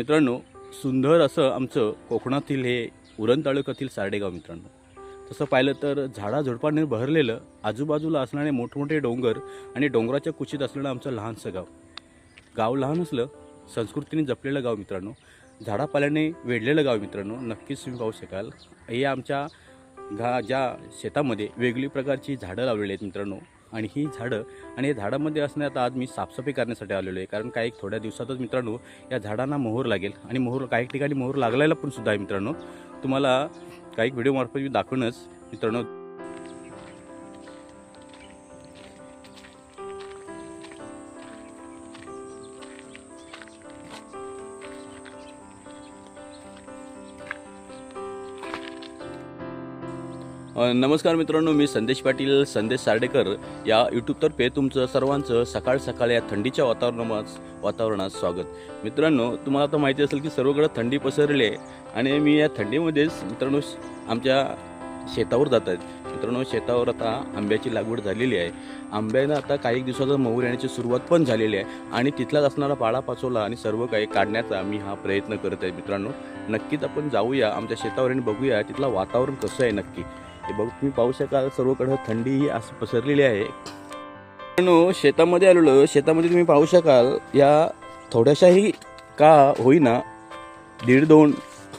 मित्रांनो सुंदर असं आमचं कोकणातील हे उरण तालुक्यातील सारडेगाव मित्रांनो. तसं पाहिलं तर झाडाझुडपांनी बहरलेलं आजूबाजूला असणारे मोठमोठे डोंगर आणि डोंगराच्या कुशीत असलेलं आमचं लहानसं गाव. गाव लहान असलं संस्कृतीने जपलेलं गाव मित्रांनो झाडापाल्याने वेढलेलं गाव मित्रांनो नक्कीच तुम्ही पाहू शकाल. हे आमच्या घा ज्या शेतामध्ये वेगळी प्रकारची झाडं लावलेली आहेत मित्रांनो आणि ही झाडं आणि या झाडामध्ये असण्यात आज मी साफसफाई करण्यासाठी आलेलो आहे. कारण काही थोड्या दिवसातच मित्रांनो या झाडांना मोहर लागेल. आणि मोहर काही ठिकाणी मोहर लागलेला पण सुद्धा आहे मित्रांनो. तुम्हाला काही व्हिडिओमार्फत मी दाखवूनच. मित्रांनो नमस्कार मित्रांनो मी संदेश पाटील संदेश सार्डेकर. या यूट्यूबतर्फे तुमचं सर्वांचं सकाळ सकाळ या थंडीच्या वातावरणामध्ये वातावरणात स्वागत. मित्रांनो तुम्हाला आता माहिती असेल की सर्वकडे थंडी पसरली आहे आणि मी या थंडीमध्येच मित्रांनो आमच्या शेतावर जात आहेत. मित्रांनो शेतावर आता आंब्याची लागवड झालेली आहे. आंब्यानं आता काही दिवसातच मऊर येण्याची सुरुवात पण झालेली आहे आणि तिथलाच असणारा पाळा पाचोला आणि सर्व काही काढण्याचा मी हा प्रयत्न करत आहे मित्रांनो. नक्कीच आपण जाऊया आमच्या शेतावर आणि बघूया तिथलं वातावरण कसं आहे नक्की. हे बघ तुम्ही पाहू शकाल सर्वकडे थंडी ही असं पसरलेली आहे. पण शेतामध्ये आलेलो शेतामध्ये तुम्ही पाहू शकाल या थोड्याशाही का होईना दीड दोन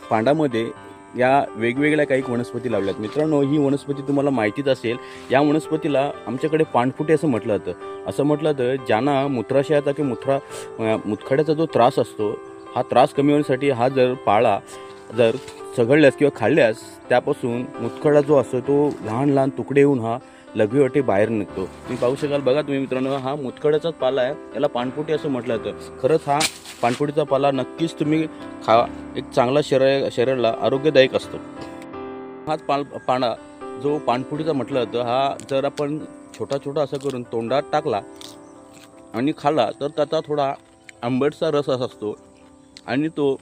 पांडामध्ये या वेगवेगळ्या काही वनस्पती लावल्यात. मित्रांनो ही वनस्पती तुम्हाला माहितीच असेल. या वनस्पतीला आमच्याकडे पाणफुटे असं म्हटलं जातं. असं म्हटलं जातं ज्यांना मूत्राशयाचा किंवा मूत्रा मुतखड्याचा जो त्रास असतो हा त्रास कमी होण्यासाठी हा जर पाळा जर चघळल्यास किंवा खाल्ल्यास त्यापासून मुतखडा जो असतो तो लहान लहान तुकडे येऊन हा लघवीवाटे बाहेर निघतो. तुम्ही पाहू शकाल. बघा तुम्ही मित्रांनो हा मुतखड्याचाच पाला आहे. याला पाणपुटी असं म्हटलं जातं. खरंच हा पानपुटीचा पाला नक्कीच तुम्ही खा. एक चांगला शरीर शरीराला आरोग्यदायक असतो. हाच पान पाना जो पाणपुटीचा म्हटलं जातं हा जर आपण छोटा छोटा असं करून तोंडात टाकला आणि खाल्ला तर त्याचा थोडा आंबटचा रस असा असतो. आणि तो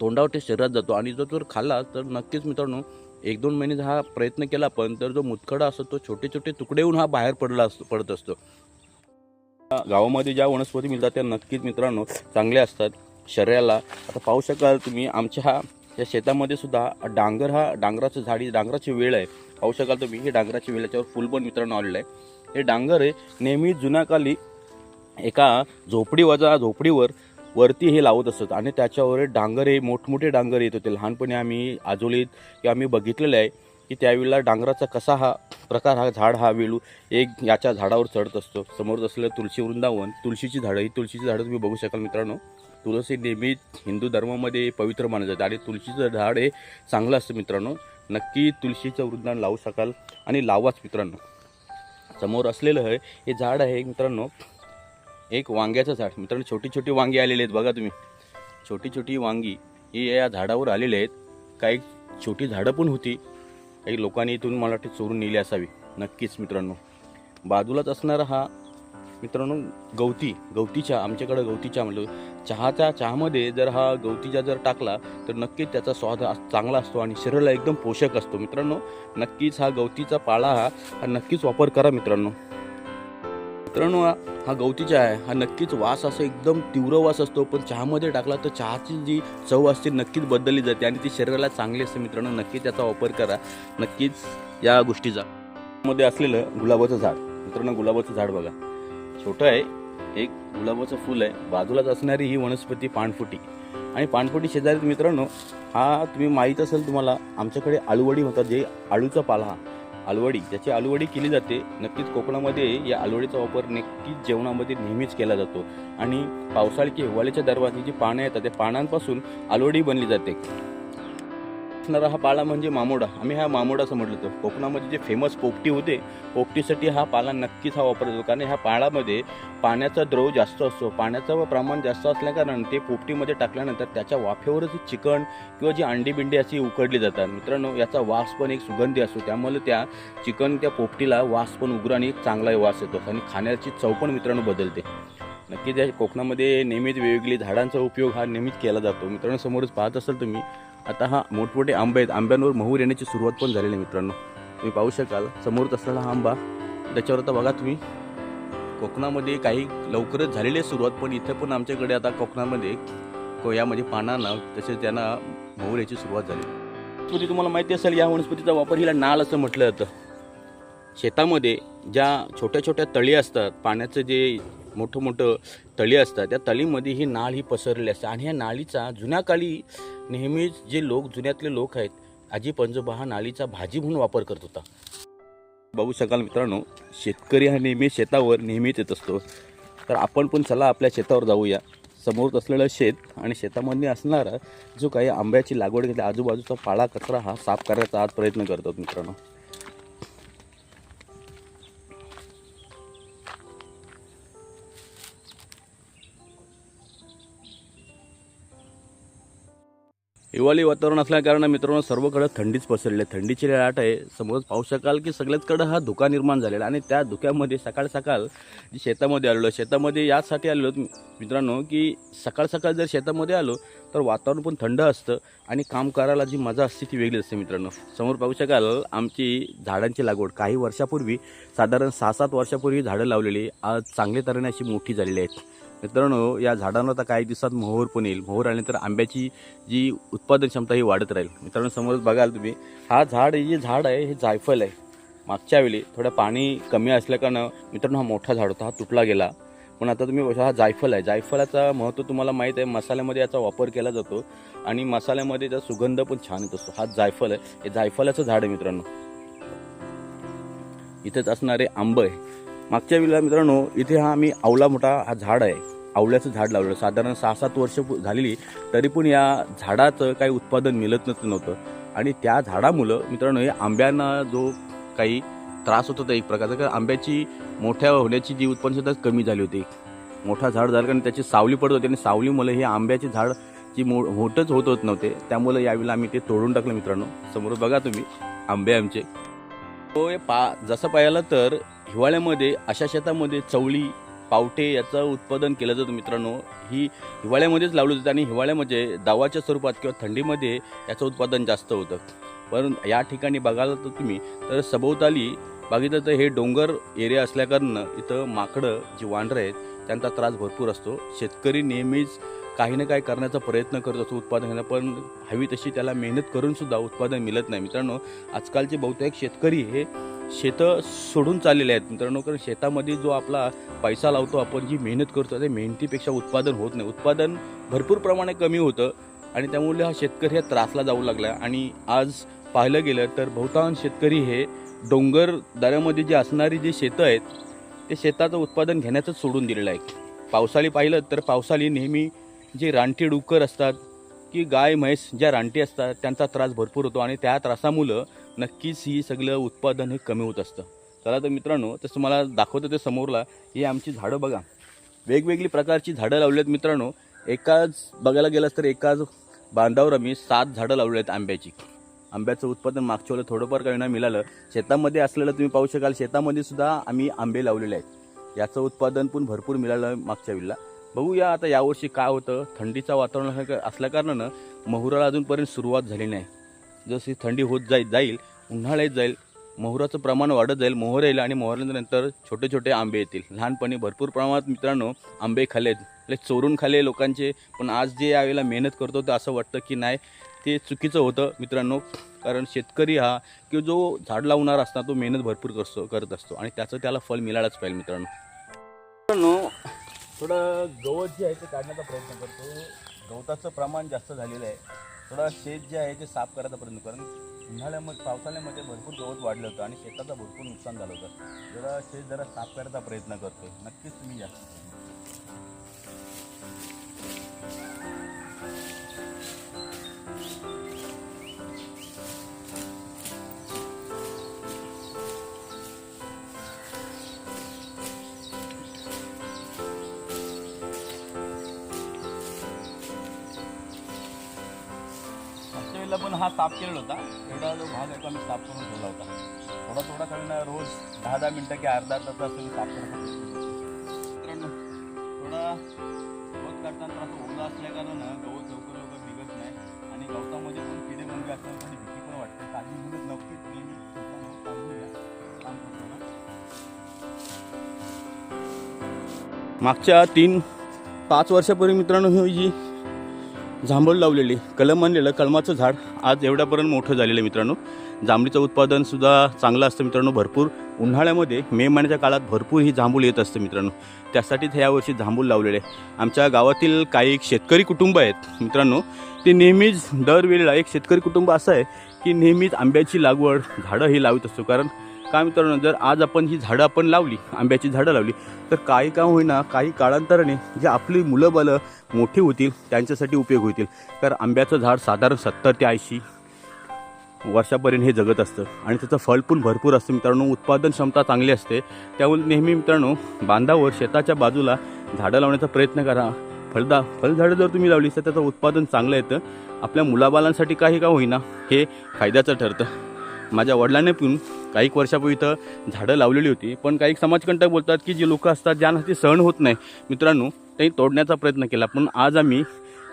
तोंडावरती शरीरात जातो. आणि जो जर खाल्ला तर नक्कीच मित्रांनो एक दोन महिने हा प्रयत्न केला पण तर जो मुतखडा असतो तो छोटे छोटे तुकडे होऊन हा बाहेर पडला असतो पडत असतो. गावामध्ये ज्या वनस्पती मिळतात त्या नक्कीच मित्रांनो चांगल्या असतात. शरीराला आता पाहू शकाल तुम्ही आमच्या या शेतामध्ये सुद्धा डांगर हा डांगराचं झाडी डांगराची वेळ आहे. पाहू शकाल तुम्ही हे डांगराची वेळ याच्यावर फुल पण मित्रांनो आलेलं आहे. हे डांगर हे नेहमी जुन्याकाली एका झोपडीवाजा झोपडीवर वरती हे लावत असत आणि त्याच्यावर डांगर हे मोठमोठे डांगर येत होते. लहानपणी आम्ही आजोलीत किंवा आम्ही बघितलेलं आहे की त्यावेळेला डांगराचा कसा हा प्रकार हा झाड हा वेळू एक याच्या झाडावर चढत असतो. समोर असलेलं तुळशी वृंदावन तुळशीची झाडं ही तुळशीची झाडं तुम्ही बघू शकाल मित्रांनो. तुळस नेहमी हिंदू धर्मामध्ये पवित्र मानलं जातं आणि तुळशीचं झाड हे चांगलं असतं मित्रांनो. नक्की तुळशीचं वृंदावन लावू शकाल आणि लावाच मित्रांनो. समोर असलेलं हे झाड आहे मित्रांनो एक वांग्याचं झाड. मित्रांनो छोटी छोटी वांगी आलेली आहेत बघा तुम्ही. छोटी छोटी वांगी ही या झाडावर आलेली आहेत. काही छोटी झाडं पण होती. काही लोकांनी इथून मला वाटते चोरून नेली असावी. नक्कीच मित्रांनो. बाजूलाच असणारा हा मित्रांनो गवती. गवतीच्या आमच्याकडं गवतीच्या म्हणलं. चहाच्या चहामध्ये जर हा गवतीचा जर टाकला तर नक्कीच त्याचा स्वाद चांगला असतो आणि शरीराला एकदम पोषक असतो. मित्रांनो नक्कीच हा गवतीचा पाला हा नक्कीच वापर करा मित्रांनो. मित्रांनो हा गवती चहा आहे. हा नक्कीच वास असं एकदम तीव्र वास असतो पण चहामध्ये टाकला तर चहाची जी चव असते नक्कीच बदलली जाते आणि ती शरीराला चांगली असते. मित्रांनो नक्कीच त्याचा वापर करा. नक्कीच या गोष्टीचा मध्ये असलेलं गुलाबाचं झाड. मित्रांनो गुलाबाचं झाड बघा. छोटं आहे. एक गुलाबाचं फुल आहे. बाजूलाच असणारी ही वनस्पती पानफुटी. आणि पानफुटी शेजारी मित्रांनो हा तुम्ही माहीत असेल तुम्हाला आमच्याकडे आळूवडी होतात जे आळूचा पाला हा आलवडी ज्याची आलूवडी केली जाते नक्कीच कोकणामध्ये या आलवडीचा वापर नक्कीच जेवणामध्ये नेहमीच केला जातो. आणि पावसाळी की हिवाळ्याच्या दरम्यान जी पानं येतात त्या पानांपासून आलवडी बनली जाते. असणारा हा पाला म्हणजे मामोडा. आम्ही हा मामोडा समजलो म्हटलं कोकणामध्ये जे फेमस पोपटी होते पोपटीसाठी हा पाला नक्कीच हा वापरतो जातो कारण ह्या पाळामध्ये पाण्याचा द्रव जास्त असतो. पाण्याचं प्रमाण जास्त असल्याकारण ते पोपटीमध्ये टाकल्यानंतर त्याच्या वाफेवरच चिकन किंवा जी अंडी बिंडी अशी उकडली जातात. मित्रांनो याचा वास पण एक सुगंधी असतो. त्यामुळे त्या चिकन त्या पोपटीला वास पण उग्र आणि एक चांगला वास येतो. आणि खाण्याची चव पण मित्रांनो बदलते. नक्कीच त्या कोकणामध्ये नेहमीच वेगवेगळी झाडांचा उपयोग हा नेहमीच केला जातो. मित्रांनो समोरच पाहत असाल तुम्ही आता हा मोठमोठे आंबे आहेत. आंब्यांवर मोहर येण्याची सुरुवात पण झालेली आहे मित्रांनो. तुम्ही पाहू शकाल समोरच असलेला हा आंबा. त्याच्यावर आता बघा तुम्ही कोकणामध्ये काही लवकरच झालेली आहे सुरुवात पण इथे पण आमच्याकडे आता कोकणामध्ये कोयामध्ये पानांना तसेच त्यांना मोहर याची सुरुवात झाली. वनस्पती तुम्हाला माहिती असेल या वनस्पतीचा वापर हिला नाळ असं म्हटलं जातं. शेतामध्ये ज्या छोट्या छोट्या तळी असतात पाण्याचं जे मोठं मोठं तळी असतात. त्या तळीमध्ये ही नाळ ही पसरलेली असते. आणि ह्या नाळीचा जुन्या काळी नेहमीच जे लोक जुन्यातले लोक आहेत आजी पंजोबा हा नाळीचा भाजी म्हणून वापर करत होता. बघू शकाल मित्रांनो शेतकरी हा नेहमी शेतावर नेहमीच येत असतो. तर आपण पण चला आपल्या शेतावर जाऊया. समोर असलेलं शेत आणि शेतामध्ये असणारा जो काही आंब्याची लागवड केली आजूबाजूचा पाळा कचरा हा साफ करायचा आज प्रयत्न करतात मित्रांनो. हिवाळी वातावरण असल्याकारणानं मित्रांनो सर्वकडे थंडीच पसरली आहे. थंडीची लाट आहे. समोरच पाहू शकाल की सगळ्याचकडं हा धुका निर्माण झालेला आणि त्या धुक्यामध्ये सकाळ सकाळ जी शेतामध्ये आलेलो शेतामध्ये यासाठी आलेलो मित्रांनो की सकाळ सकाळ जर शेतामध्ये आलो तर वातावरण पण थंड असतं आणि काम करायला जी मजा असते ती वेगळी असते मित्रांनो. समोर पाहू शकाल आमची झाडांची लागवड. काही वर्षापूर्वी साधारण सहा सात वर्षापूर्वी झाडं लावलेली आज चांगल्या तऱ्हेने अशी मोठी झालेली आहेत. मित्रांनो या झाडांना आता काही दिवसात मोहर पण येईल. मोहर आल्यानंतर आंब्याची जी उत्पादन क्षमता ही वाढत राहील. मित्रांनो समोरच बघाल तुम्ही हा झाड हे जे झाड आहे हे जायफळ आहे. मागच्या वेळी थोडं पाणी कमी असल्याकारणं मित्रांनो हा मोठा झाड होता हा तुटला गेला. पण आता तुम्ही हा जायफळ आहे. जायफळाचा महत्त्व तुम्हाला माहीत आहे मसाल्यामध्ये याचा वापर केला जातो. आणि मसाल्यामध्ये त्याचा सुगंध पण छान येत असतो. हा जायफळ आहे. हे जायफळाचं झाड आहे मित्रांनो. इथेच असणारे आंब. आहे मागच्या वेळेला मित्रांनो इथे हा आम्ही आवला मोठा हा झाड आहे. आवल्याचं झाड लावलं साधारण सहा सात वर्ष झालेली तरी पण या झाडाचं काही उत्पादन मिळत नसतं नव्हतं. आणि त्या झाडामुळं मित्रांनो हे आंब्यांना जो काही त्रास होत होता एक प्रकारचा. कारण आंब्याची मोठ्या होण्याची जी उत्पन्न कमी झाली होती. मोठा झाड झालं कारण त्याची सावली पडत होती. आणि सावलीमुळे हे आंब्याचे झाड जी मो मोठंच होत होत नव्हते. त्यामुळे यावेळेला आम्ही ते तोडून टाकलं मित्रांनो. समोर बघा तुम्ही आंबे आमचे. तो हे पा जसं पाहिलं तर हिवाळ्यामध्ये अशा शेतामध्ये चवळी पावटे याचं उत्पादन केलं जातं मित्रांनो. ही हिवाळ्यामध्येच लावलं जातं आणि हिवाळ्यामध्ये दावाच्या स्वरूपात किंवा थंडीमध्ये याचं उत्पादन जास्त होतं. पण या ठिकाणी बघाल तर तुम्ही तर सभोवताली बघितलं तर हे डोंगर एरिया असल्याकारणं इथं माकडं जी वांढरं आहेत त्यांचा त्रास भरपूर असतो. शेतकरी नेहमीच काही ना काही करण्याचा प्रयत्न करत असतो उत्पादन घेणं पण हवी तशी त्याला मेहनत करूनसुद्धा उत्पादन मिळत नाही मित्रांनो. आजकालचे बहुतेक शेतकरी हे शेतं सोडून चाललेले आहेत. मित्रांनो कारण शेतामध्ये जो आपला पैसा लावतो आपण जी मेहनत करतो ते मेहनतीपेक्षा उत्पादन होत नाही. उत्पादन भरपूर प्रमाणे कमी होतं आणि त्यामुळे हा शेतकरी हा त्रासला जाऊ लागला आणि आज पाहिलं गेलं तर बहुतांश शेतकरी हे डोंगर दऱ्यामध्ये जे असणारी जी शेतं आहेत ते शेताचं उत्पादन घेण्याचंच सोडून दिलेलं आहे. पावसाळी पाहिलं तर पावसाळी नेहमी जे रानटी डुक्कर असतात की गाय म्हैस ज्या रानटी असतात त्यांचा त्रास भरपूर होतो. आणि त्या त्रासामुळं नक्कीच ही सगळं उत्पादन हे कमी होत असतं. चला तर मित्रांनो तसं मला दाखवतं ते समोरला ही आमची झाडं बघा. वेगवेगळी प्रकारची झाडं लावली आहेत मित्रांनो. एकाच बघायला गेलास तर एकाच बांधावर आम्ही सात झाडं लावली आहेत आंब्याची. आंब्याचं उत्पादन मागच्या वेळेला थोडंफार काही ना मिळालं. शेतामध्ये असलेलं तुम्ही पाहू शकाल शेतामध्ये सुद्धा आम्ही आंबे लावलेले आहेत. याचं उत्पादन पण भरपूर मिळालं मागच्या वेळेला. बघूया आता यावर्षी काय होतं. थंडीचं वातावरण असल्या- असल्याकारणानं मोहराला अजूनपर्यंत सुरुवात झाली नाही. जशी थंडी होत जाईल जाईल उन्हाळ्यात जाईल मोहराचं प्रमाण वाढत जाईल मोहर येईल आणि मोहरल्यानंतर छोटे छोटे आंबे येतील. लहानपणी भरपूर प्रमाणात मित्रांनो आंबे खाल्लेत म्हणजे चोरून खाले लोकांचे पण आज जे यावेळेला मेहनत करतो तर असं वाटतं की नाही ते चुकीचं होतं मित्रांनो. कारण शेतकरी हा की जो झाड लावणार असता तो मेहनत भरपूर करतो करत असतो. आणि त्याचं त्याला फळ मिळायलाच पाहिजे मित्रांनो. मित्रांनो थोडं गवत जे आहे ते काढण्याचा प्रयत्न करतो. गवताचं प्रमाण जास्त झालेलं आहे. थोडं शेत जे आहे ते साफ करायचा प्रयत्न कारण उन्हाळ्यामध्ये पावसाळ्यामध्ये भरपूर गवत वाढलं होतं आणि शेताचं भरपूर नुकसान झालं होतं. जरा शेत जरा साफ करायचा प्रयत्न करतो नक्कीच तुम्ही या. हा साफ केलेला होता. एवढा जो भाग आहे तो आम्ही साफ करून ठेवला होता. थोडा थोडा करून रोज दहा दहा मिनटं की अर्धा तास तुम्ही साफ करत मित्रांनो थोडा गवत काढताना थोडासा ओला असल्या गवत लवकर लवकर निघत नाही. आणि गवतामध्ये पण किडे मुंगे असल्यानं थोडी भीती पण वाटते. काळजी म्हणून नक्कीच नेहमी काम करताना मागच्या तीन पाच वर्षापूर्वी मित्रांनो ही जी जांभूळ लावलेली कलम आणलेलं कलमाचं झाड आज एवढ्यापर्यंत मोठं झालेलं आहे मित्रांनो. जांभळीचं उत्पादनसुद्धा चांगलं असतं मित्रांनो भरपूर. उन्हाळ्यामध्ये मे महिन्याच्या काळात भरपूर ही जांभूळ येत असतं मित्रांनो. त्यासाठीच ह्या वर्षी जांभूळ लावलेले आहे. आमच्या गावातील काही शेतकरी कुटुंब आहेत मित्रांनो ते नेहमीच दरवेळेला एक शेतकरी कुटुंब असं आहे की नेहमीच आंब्याची लागवड झाडं ही लावत असतो. कारण काय मित्रांनो जर आज आपण ही झाडं आपण लावली आंब्याची झाडं लावली तर काही काम होईना काही काळांतराने जे आपली मुलं बालं मोठी होतील त्यांच्यासाठी उपयोग होतील. कारण आंब्याचं झाड साधारण सत्तर ते ऐंशी वर्षापर्यंत हे जगत असतं आणि त्याचं फळ पण भरपूर असतं. मित्रांनो उत्पादन क्षमता चांगली असते. त्यामुळे नेहमी मित्रांनो बांधावर शेताच्या बाजूला झाडं लावण्याचा प्रयत्न करा. फळदा फळझाडं जर तुम्ही लावली तर त्याचं उत्पादन चांगलं येतं. आपल्या मुलाबालांसाठी काही का होईना हे फायद्याचं ठरतं. माझ्या वडिलांनी पण काही वर्षापूर्वी इथं झाडं लावलेली होती. पण काही समाजकंटक बोलतात की जे लोक असतात ज्यांना ते सहन होत नाही मित्रांनो त्यांनी तोडण्याचा प्रयत्न केला. पण आज आम्ही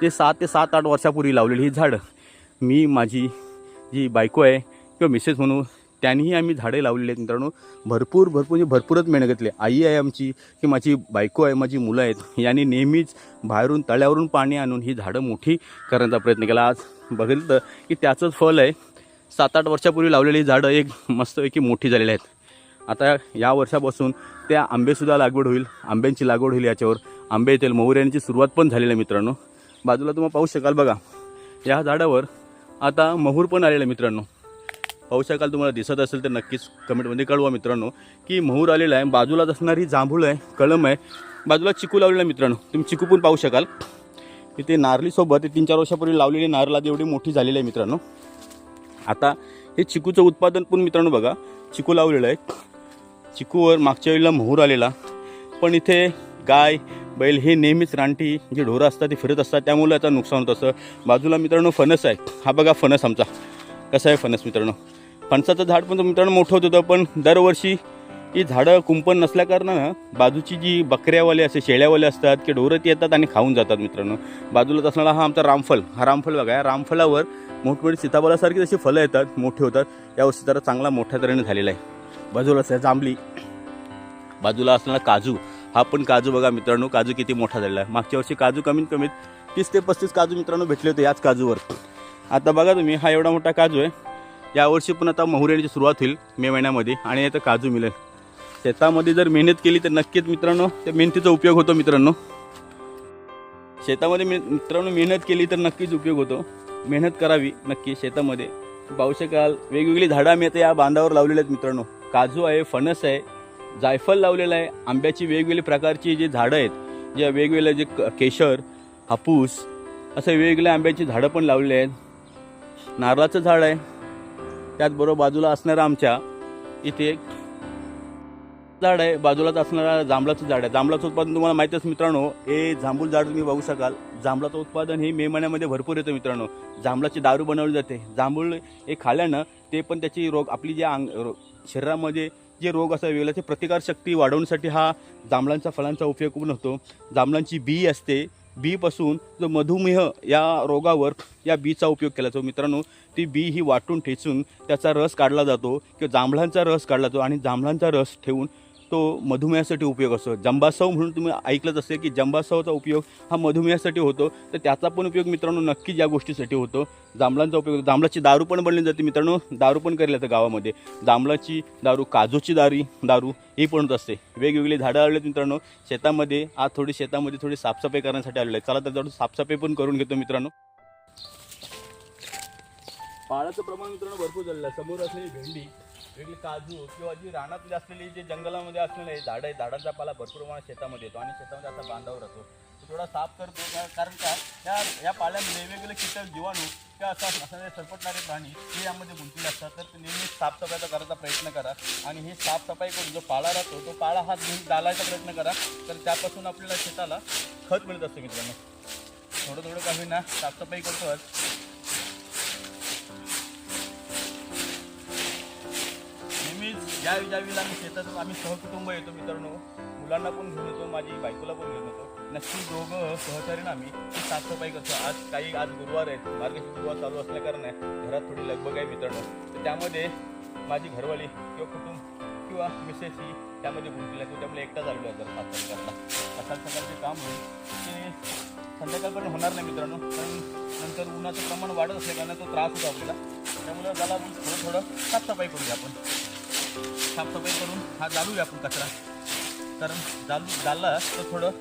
ते सात ते सात आठ वर्षापूर्वी लावलेली ही झाडं मी माझी जी बायको आहे किंवा मिसेस म्हणू त्यांनीही आम्ही झाडे लावलेली आहेत मित्रांनो. भरपूर भरपूर म्हणजे भरपूरच मेहनत घेतली. आई आहे आमची की माझी बायको आहे माझी मुलं आहेत यांनी नेहमीच बाहेरून तळ्यावरून पाणी आणून ही झाडं मोठी करण्याचा प्रयत्न केला. आज बघितलं की त्याचंच फल आहे सात आठ वर्षापूर्वी लावलेली झाडं एक मस्तपैकी मोठी झालेली आहेत. आता या वर्षापासून त्या आंबेसुद्धा लागवड होईल आंब्यांची लागवड होईल याच्यावर. आंबे येतील मोहऱ्यांची सुरुवात पण झालेली आहे मित्रांनो. बाजूला तुम्हाला पाहू शकाल बघा. या झाडावर आता महूर पण आलेला आहे मित्रांनो. पाहू शकाल तुम्हाला दिसत असेल तर नक्कीच कमेंटमध्ये कळवा मित्रांनो की महूर आलेला आहे. बाजूलाच असणारी जांभूळ आहे कळम आहे. बाजूला चिकू लावलेला आहे मित्रांनो. तुम्ही चिकू पण पाहू शकाल. इथे नारलीसोबत तीन चार वर्षापूर्वी लावलेली नारला एवढी मोठी झालेली आहे मित्रांनो. आता हे चिकूचं उत्पादन पण मित्रांनो बघा चिकू लावलेलं आहे. चिकूवर मागच्या वेळेला मोहूर आलेला पण इथे गाय बैल हे नेहमीच रानटी जे ढोरं असतात ते फिरत असतात त्यामुळे याचं नुकसान होत असतं बाजूला मित्रांनो फणस आहे. हा बघा फणस आमचा. कसा आहे फणस मित्रांनो? फणसाचं झाड पण मित्रांनो मोठं होत होतं पण दरवर्षी ही झाडं कुंपण नसल्याकारणानं बाजूची जी बकऱ्यावाले असे शेळ्यावाले असतात की ढोरं ती येतात आणि खाऊन जातात मित्रांनो. बाजूलाच असणारा हा आमचा रामफल हा रामफल बघा या रामफलावर मोठमोठी सीताफळासारखी जशी फलं येतात मोठी होतात यावर्षी जरा चांगला मोठ्या तऱ्हेने झालेला आहे. बाजूलाच आहे जांभली बाजूला असणारा काजू हा पण काजू बघा मित्रांनो काजू किती मोठा झालेला आहे. मागच्या वर्षी काजू कमीत कमीत तीस ते पस्तीस काजू मित्रांनो भेटले होते याच काजूवर. आता बघा तुम्ही हा एवढा मोठा काजू आहे. यावर्षी पण आता मोहऱ्याची सुरुवात होईल मे महिन्यामध्ये आणि आता काजू मिळेल. शेतामध्ये जर मेहनत केली तर नक्कीच मित्रांनो त्या मेहनतीचा उपयोग होतो मित्रांनो. शेतामध्ये मे- मित्रांनो मेहनत केली तर नक्कीच उपयोग होतो. मेहनत करावी नक्की शेतामध्ये. पाहू शकाल वेगवेगळी झाडं आम्ही आता या बांधावर लावलेले आहेत मित्रांनो. काजू आहे फणस आहे जायफळ लावलेलं आहे. आंब्याची वेगवेगळी प्रकारची जे झाडं आहेत जे वेगवेगळे जे क- केशर हापूस असे वेगवेगळे आंब्याची झाडं पण लावलेली आहेत. नारळाचं झाड आहे. त्याचबरोबर बाजूला असणारं आमच्या इथे झाड आहे बाजूलाच असणारा जांभळाचं झाड आहे. जांभळाचं उत्पादन तुम्हाला माहिती मित्रांनो हे जांभूळ झाड तुम्ही बघू शकाल. जांभळाचं उत्पादन हे मे महिन्यामध्ये भरपूर येतं मित्रांनो. जांभळाची दारू बनवली जाते. जांभूळ हे खाल्यानं ते पण त्याची रोग आपली जे अंग शरीरामध्ये जे रोग असतात वेगळा ते प्रतिकारशक्ती वाढवण्यासाठी हा जांभळांचा फळांचा उपयोग पण होतो. जांभळांची बी असते. बीपासून जो मधुमेह या रोगावर या बीचा उपयोग केला जातो. मित्रांनो ती बी ही वाटून ठेचून त्याचा रस काढला जातो किंवा जांभळांचा रस काढला जातो आणि जांभळांचा रस ठेवून तो मधुमेहासाठी उपयोग असतो. जंबासव म्हणून तुम्ही ऐकलंच असेल की जंबासवचा उपयोग हा मधुमेहासाठी होतो. तर त्याचा पण उपयोग मित्रांनो नक्कीच या गोष्टीसाठी होतो. जांभळांचा उपयोग जांभळाची दारू पण बनली जाते मित्रांनो. दारू पण केली जातं गावामध्ये. जांभळाची दारू काजूची दारी दारू ही पण होत असते. वेगवेगळी झाडं आलेली आहेत मित्रांनो. शेतामध्ये आज थोडी शेतामध्ये थोडी साफसफाई करण्यासाठी आलेलं आहे. चला तर थोडी साफसफाई पण करून घेतो मित्रांनो. पाळाचं प्रमाण मित्रांनो भरपूर झालेलं आहे. समोर असलेली भेंडी वेगळी काजू किंवा जी रानातली असलेली जे जंगलामध्ये असलेले झाडं आहे झाडांचा पाला भरपूर प्रमाणात शेतामध्ये येतो आणि शेतामध्ये असा बांधावर राहतो. तो थोडा साफ करतो कारण का या या पाल्यामध्ये वेगवेगळे कीटक जीवाणू किंवा असं असणारे सरपटणारे प्राणी हे यामध्ये गुंतलेले असतात. तर ते नेहमी साफसफाईचा करायचा प्रयत्न करा आणि हे साफसफाई करून जो पाळा राहतो तो पाळा हा नेहमी डालायचा प्रयत्न करा. तर त्यापासून आपल्याला शेताला खत मिळत असतं मित्रांनो. थोडं थोडं काही ना साफसफाई करतो या नेहमीच आम्ही शेतात आम्ही सहकुटुंब येतो मित्रांनो मुलांना पण घेऊन येतो माझी बायकोला पण घेऊन येतो. नक्की दोघं सहचारीनं आम्ही. ती साफसफाई करतो. आज काही आज गुरुवार आहेत मार्गशीर गुरुवार चालू असल्याकारणे घरात थोडी लगबग आहे मित्रांनो. तर त्यामध्ये माझी घरवाली किंवा कुटुंब किंवा मिसेस ही त्यामध्ये गुंतलेला आहे. तो त्यामुळे एकटा चालू आहे. जर साफसफाई असा सकाळ सकाळचे काम होईल. ते संध्याकाळपर्यंत होणार नाही मित्रांनो. कारण नंतर उन्हाचं प्रमाण वाढत असल्याकारणं तो त्रास होतो आपल्याला. त्यामुळे त्याला आपण थोडं थोडं साफसफाई करूया आपण. साफसफाई करून हा जालूया आपण कचरा. कारण जालू जाळला तर थोडं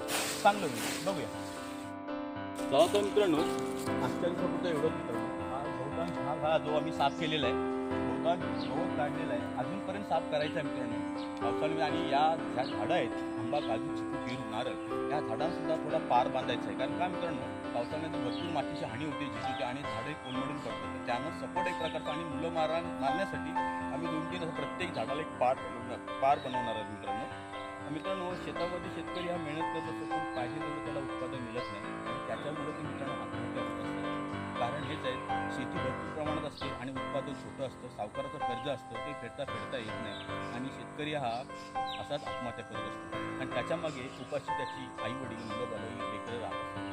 चांगलं होईल. बघूया. तर मित्रांनो? आजच्या दिवसापुरतं एवढंच हा बहुतांश भाग हा जो आम्ही साफ केलेला आहे बहुतांश गवत काढलेला आहे अजूनपर्यंत साफ करायचा आहे मित्रांनो. पावसाळ्यामध्ये आणि या ज्या झाडं आहेत आंबा काजू चिकू पेरू नारळ या झाडांसुद्धा थोडा पार बांधायचा आहे. कारण का मित्रांनो? पावसाळ्यामध्ये भरपूर मातीची हानी होते झिजूची आणि झाडे कोलमडून पडतात. तर त्यांना सपोर्ट एक प्रकारचा आणि मुलं मारा मारण्यासाठी आम्ही दोन तीन असं प्रत्येक झाडाला एक पार बनवणार पार बनवणार आहोत मित्रांनो. मित्रांनो शेतामध्ये शेतकरी हा मेहनत करत असतो पण पाहिजे तेवढं त्याला उत्पादन मिळत नाही. आणि त्याच्यामुळे ते मित्रांनो आत्महत्या होत असतात कारण हेच आहे शेती भरपूर प्रमाणात असते आणि उत्पादन छोटं असतं सावकाराचं कर्ज असतं ते फेडता फेडता येत नाही. आणि शेतकरी हा असाच आत्महत्या करत असतो. आणि त्याच्यामागे उपाशी त्याची आई वडील मुलं बनवली लेकरं राहत असतात.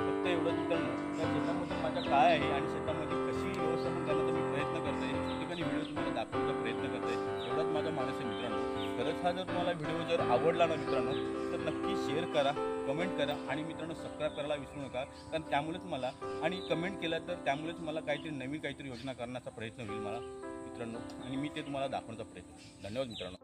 फक्त एवढं मित्रांनो. त्या शेतामध्ये माझ्या काय आहे आणि शेतामध्ये व्यवस्थापन करण्याचा मी प्रयत्न करते ठिकाणी व्हिडिओ तुम्हाला दाखवण्याचा प्रयत्न करते एवढाच माझा माणूस आहे मित्रांनो. खरंच हा जर तुम्हाला व्हिडिओ जर आवडला ना मित्रांनो तर नक्की शेअर करा कमेंट करा आणि मित्रांनो सबस्क्राईब करायला विसरू नका कारण त्यामुळेच मला आणि कमेंट केलं तर त्यामुळेच मला काहीतरी नवीन काहीतरी योजना करण्याचा प्रयत्न होईल मला मित्रांनो. आणि मी ते तुम्हाला दाखवण्याचा प्रयत्न धन्यवाद मित्रांनो.